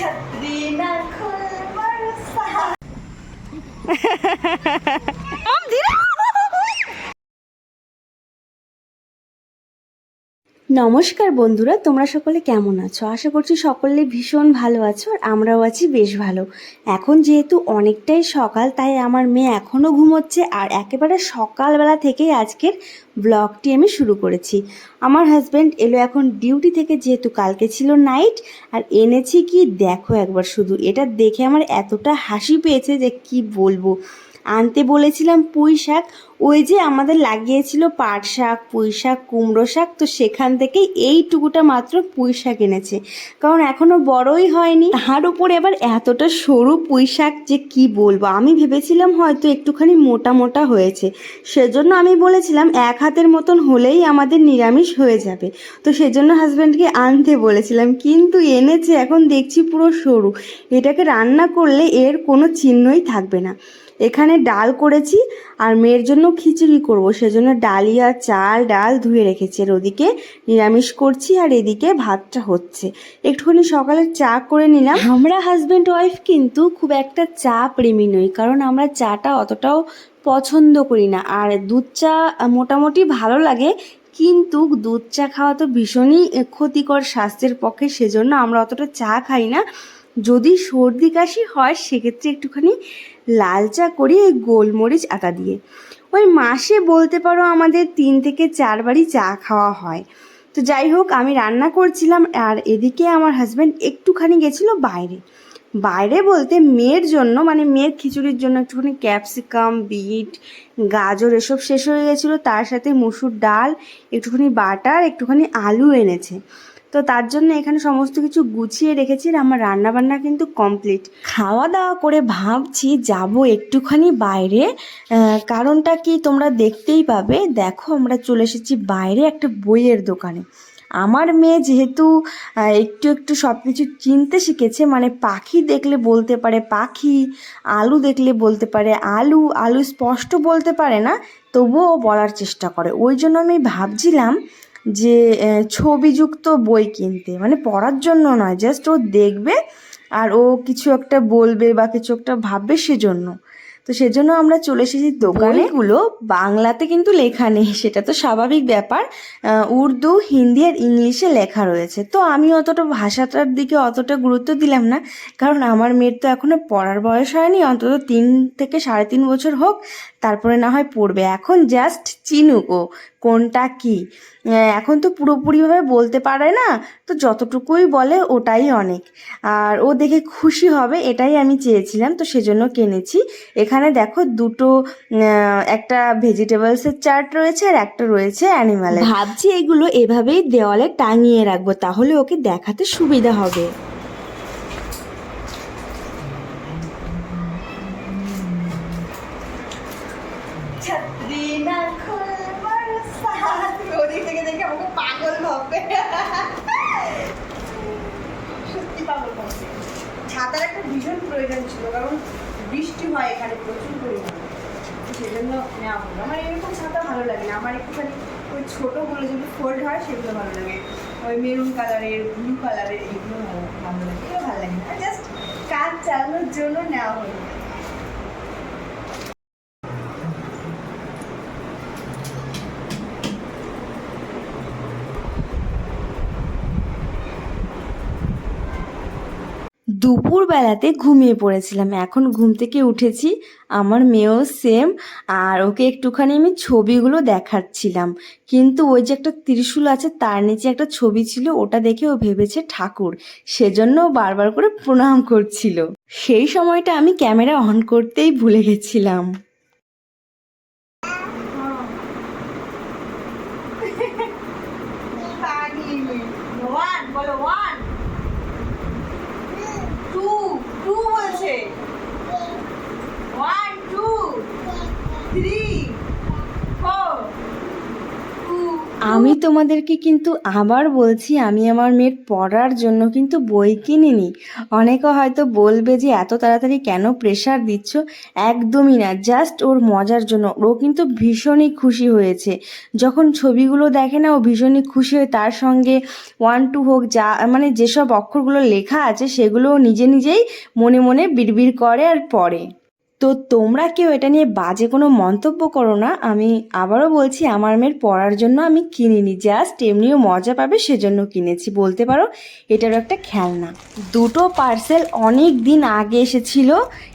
Çatlinen kırmızı. Am direkt. নমস্কার বন্ধুরা, তোমরা সকলে কেমন আছো? আশা করছি সকলে ভীষণ ভালো আছো আর আমরাও আছি বেশ ভালো। এখন যেহেতু অনেকটাই সকাল, তাই আমার মেয়ে এখনও ঘুমোচ্ছে আর একেবারে সকালবেলা থেকেই আজকের ব্লগটি আমি শুরু করেছি। আমার হাজব্যান্ড এলো এখন ডিউটি থেকে, যেহেতু কালকে ছিল নাইট আর এনেছি কি দেখো একবার শুধু। এটা দেখে আমার এতটা হাসি পেয়েছে যে কি বলব। আনতে বলেছিলাম পুঁই শাক, ওই যে আমাদের লাগিয়েছিল পাট শাক, পুঁই শাক, কুমড়ো শাক, তো সেখান থেকেই এইটুকুটা মাত্র পুঁই শাক এনেছে। কারণ এখনও বড়ই হয়নি। তার উপরে এবার এতটা সরু পুঁই শাক যে কি বলব? আমি ভেবেছিলাম হয়তো একটুখানি মোটা মোটা হয়েছে। সেজন্য আমি বলেছিলাম এক হাতের মতন হলেই আমাদের নিরামিষ হয়ে যাবে। তো সেজন্য হাজব্যান্ডকে আনতে বলেছিলাম, কিন্তু এনেছে, এখন দেখছি পুরো সরু। এটাকে রান্না করলে এর কোনো চিহ্নই থাকবে না। এখানে ডাল করেছি আর মেয়ের জন্য খিচুড়ি করব। সেজন্য ডালিয়া চাল, ডাল ধুয়ে রেখেছি। আর ওদিকে নিরামিষ করছি আর এদিকে ভাতটা হচ্ছে। একটুখানি সকালে চা করে নিলাম। আমরা হাজব্যান্ড ওয়াইফ কিন্তু খুব একটা চা প্রেমী নই, কারণ আমরা চাটা অতটাও পছন্দ করি না। আর দুধ চা মোটামুটি ভালো লাগে, কিন্তু দুধ চা খাওয়া তো ভীষণই ক্ষতিকর স্বাস্থ্যের পক্ষে, সেজন্য আমরা অতটা চা খাই না। যদি সর্দি কাশি হয়, সেক্ষেত্রে একটুখানি লাল চা করি ওই গোলমরিচ আটা দিয়ে। ওই মাসে বলতে পারো আমাদের তিন থেকে চারবারই চা খাওয়া হয়। তো যাই হোক, আমি রান্না করছিলাম আর এদিকে আমার হাজব্যান্ড একটুখানি গেছিল বাইরে। বাইরে বলতে মেয়ের জন্য মানে মেয়ের খিচুড়ির জন্য একটুখানি ক্যাপসিকাম বিট গাজর এসব শেষ হয়ে গেছিল। তার সাথে মুসুর ডাল, একটুখানি বাটার, একটুখানি আলু এনেছে। তো তার জন্য এখানে সমস্ত কিছু গুছিয়ে রেখেছি আর আমার রান্না বান্না কিন্তু কমপ্লিট। খাওয়া দাওয়া করে ভাবছি যাব একটুখানি বাইরে কারণটা কি তোমরা দেখতেই পাবে। দেখো আমরা চলে এসেছি বাইরে একটা বইয়ের দোকানে। আমার মেয়ে যেহেতু একটু একটু সব কিছু চিনতে শিখেছে মানে পাখি দেখলে বলতে পারে পাখি, আলু দেখলে বলতে পারে আলু আলু স্পষ্ট বলতে পারে না, তবুও বলার চেষ্টা করে। ওই জন্য আমি ভাবছিলাম যে ছবিযুক্ত বই কিনতে। মানে পড়ার জন্য নয় জাস্ট ও দেখবে আর ও কিছু একটা বলবে বা কিছু একটা ভাববে সেজন্য। তো সেজন্য আমরা চলে এসেছি দোকানেগুলো বাংলাতে কিন্তু লেখা নেই, সেটা তো স্বাভাবিক ব্যাপার। উর্দু, হিন্দি আর ইংলিশে লেখা রয়েছে। তো আমি অতটা ভাষাটার দিকে অতটা গুরুত্ব দিলাম না, কারণ আমার মেয়ের তো এখনও পড়ার বয়স হয়নি, অন্তত তিন থেকে সাড়ে তিন বছর হোক, তারপরে না হয় পড়বে। এখন জাস্ট চিনুক ও। কোনটা কি? এখন তো পুরোপুরিভাবে বলতে পারে না, তো যতটুকুই বলে ওটাই অনেক। আর ও দেখে খুশি হবে, এটাই আমি চেয়েছিলাম, তো সেজন্য কিনেছি। এখানে দেখো দুটো একটা ভেজিটেবলসের চার্ট রয়েছে আর একটা রয়েছে অ্যানিমালের ভাবছি এগুলো এভাবেই দেওয়ালে টাঙিয়ে রাখব, তাহলে ওকে দেখাতে সুবিধা হবে। প্রয়োজন ছিল, কারণ বৃষ্টি হয় এখানে প্রচুর পরিমাণে। সেই সেজন্য নেওয়া হলো আমার এরকম ছাতা ভালো লাগে না। আমার একটুখানি ওই ছোটোগুলো যেগুলো ফোল্ড হয়, সেগুলো ভালো লাগে। ওই মেরুন কালারের ব্লু কালারের এগুলো ভালো ভালো লাগে। এগুলো ভালো লাগে না। জাস্ট কাজ চালানোর জন্য নেওয়া হলো। দুপুরবেলাতে ঘুমিয়ে পড়েছিলাম। এখন ঘুম থেকে উঠেছি। আমার মেয়েও সেম আর ওকে একটুখানি আমি ছবিগুলো দেখাচ্ছিলাম। কিন্তু ওই যে একটা ত্রিশূল আছে, তার নিচে একটা ছবি ছিল, ওটা দেখে ও ভেবেছে ঠাকুর। সেজন্য বারবার করে প্রণাম করছিল। সেই সময়টা আমি ক্যামেরা অন করতেই ভুলে গেছিলাম। ওয়ান বলো ওয়ান টু টু বলছে one two three four two আমি তোমাদেরকে কিন্তু আবার বলছি, আমি আমার মেয়ের পড়ার জন্য কিন্তু বই কিনিনি। অনেকে হয়তো বলবে যে, এত তাড়াতাড়ি কেন প্রেশার দিচ্ছ? একদমই না। জাস্ট ওর মজার জন্য। ও কিন্তু ভীষণই খুশি হয়েছে। যখন ছবিগুলো দেখে না, ও ভীষণই খুশি হয় তার সঙ্গে ওয়ান টু হোক, যা মানে যেসব অক্ষরগুলো লেখা আছে সেগুলো নিজে নিজেই মনে মনে বিড়বিড় করে আর পড়ে। তো তোমরা কেউ এটা নিয়ে বাজে কোনো মন্তব্য করো না। আমি আবারও বলছি, আমার মেয়ের পড়ার জন্য আমি কিনিনি। জাস্ট এমনিও মজা পাবে, সেজন্য কিনেছি। বলতে পারো, এটারও একটা খেলনা। দুটো পার্সেল অনেক দিন আগে এসেছিল,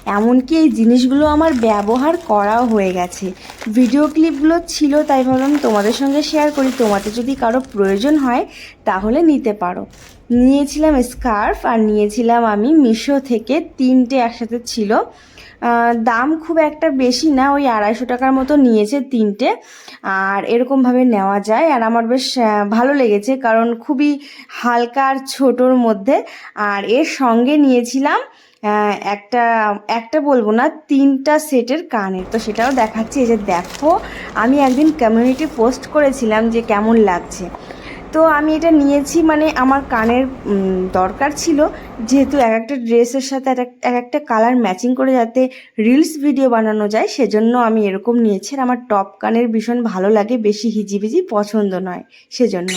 এমনকি এই জিনিসগুলো আমার ব্যবহার করাও হয়ে গেছে। ভিডিও ক্লিপগুলো ছিল, তাই ভাবলাম তোমাদের সঙ্গে শেয়ার করি। তোমাদের যদি কারও প্রয়োজন হয়, তাহলে নিতে পারো। নিয়েছিলাম স্কার্ফ আর নিয়েছিলাম আমি মিশো থেকে তিনটে একসাথে ছিল। দাম খুব একটা বেশি না, ওই আড়াইশো টাকার মতো নিয়েছে তিনটে, আর এরকমভাবে নেওয়া যায়। আর আমার বেশ ভালো লেগেছে, কারণ খুবই হালকা আর ছোটোর মধ্যে। আর এর সঙ্গে নিয়েছিলাম একটা একটা বলব না, তিনটা সেটের কানের। তো সেটাও দেখাচ্ছি, এই যে দেখো, আমি একদিন কমিউনিটি পোস্ট করেছিলাম যে কেমন লাগছে। তো আমি এটা নিয়েছি মানে আমার কানের দরকার ছিল। যেহেতু এক একটা ড্রেসের সাথে এক এক- এক একটা কালার ম্যাচিং করে যাতে রিলস ভিডিও বানানো যায়, সেজন্য আমি এরকম নিয়েছি। আর আমার টপ কানের ভীষণ ভালো লাগে, বেশি হিজিবিজি পছন্দ নয়, সেজন্য।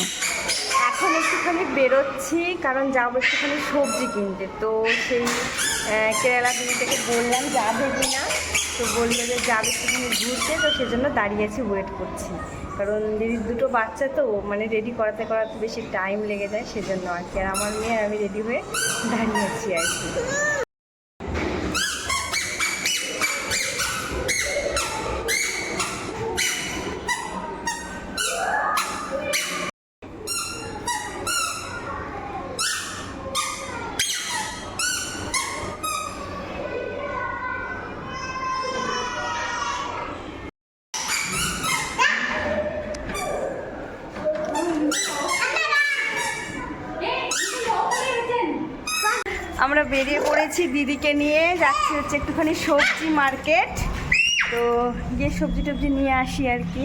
এখন একটুখানি বেরোচ্ছি, কারণ যাব একটুখানি সবজি কিনতে। তো সেই কেরালা দিদিটাকে বললাম, যাবে কি না তো বলল যে যাবে একটুখানি ঘুরতে, তো সেজন্য দাঁড়িয়ে আছি ওয়েট করছি। কারণ দিদির দুটো বাচ্চা তো মানে রেডি করাতে করাতে বেশি টাইম লেগে যায় সেজন্য আর কি। আর আমার মেয়ে আমি রেডি হয়ে দাঁড়িয়েছি আর কি। আমরা বেরিয়ে পড়েছি দিদিকে নিয়ে, যাচ্ছি হচ্ছে একটুখানি সবজি মার্কেট। তো গিয়ে সবজি টবজি নিয়ে আসি আর কি।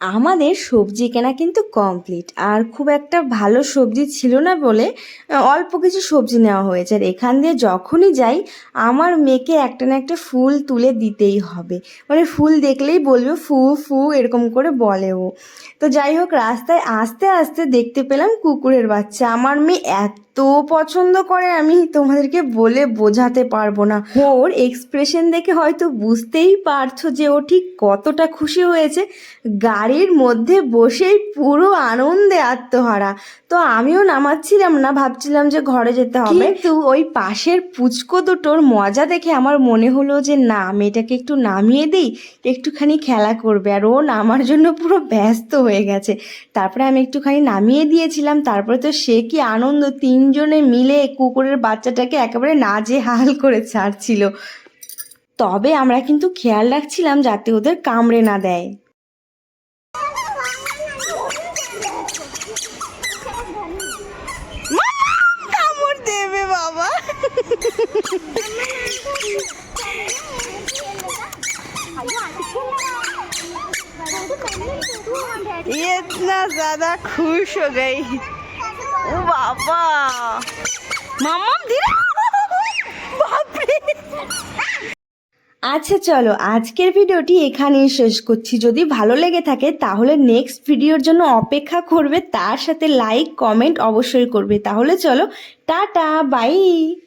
আমাদের সবজি কেনা কিন্তু কমপ্লিট আর খুব একটা ভালো সবজি ছিল না বলে অল্প কিছু সবজি নেওয়া হয়েছে। আর এখান দিয়ে যখনই যাই, আমার মেয়েকে একটা না একটা ফুল তুলে দিতেই হবে। মানে ফুল দেখলেই বলবে, ফু ফু, এরকম করে বলে ও। তো যাই হোক, রাস্তায় আস্তে আস্তে দেখতে পেলাম কুকুরের বাচ্চা। আমার মেয়ে এত পছন্দ করে আমি তোমাদেরকে বলে বোঝাতে পারব না। ওর এক্সপ্রেশন দেখে হয়তো বুঝতেই পারছ যে ও ঠিক কতটা খুশি হয়েছে। গাড়ির মধ্যে বসেই পুরো আনন্দে আত্মহারা। তো আমিও নামাচ্ছিলাম না ভাবছিলাম যে ঘরে যেতে হবে। কিন্তু ওই পাশের পুচকো দুটোর মজা দেখে আমার মনে হলো যে না মেয়েটাকে একটু নামিয়ে দিই একটুখানি খেলা করবে। আর ও নামার জন্য পুরো ব্যস্ত হয়ে গেছে। তারপরে আমি একটুখানি নামিয়ে দিয়েছিলাম তারপরে তো সে কি আনন্দ তিনজনে মিলে কুকুরের বাচ্চাটাকে একেবারে নাজে হাল করে ছাড়ছিল তবে আমরা কিন্তু খেয়াল রাখছিলাম যাতে ওদের কামড়ে না দেয় কামড় দেবে বাবা ये इतना ज्यादा खुश हो गई ओ बाबा আচ্ছা চলো, আজকের ভিডিওটি এখানেই শেষ করছি। যদি ভালো লেগে থাকে, তাহলে নেক্সট ভিডিওর জন্য অপেক্ষা করবে, তার সাথে লাইক কমেন্ট অবশ্যই করবে। তাহলে চলো, টাটা বাই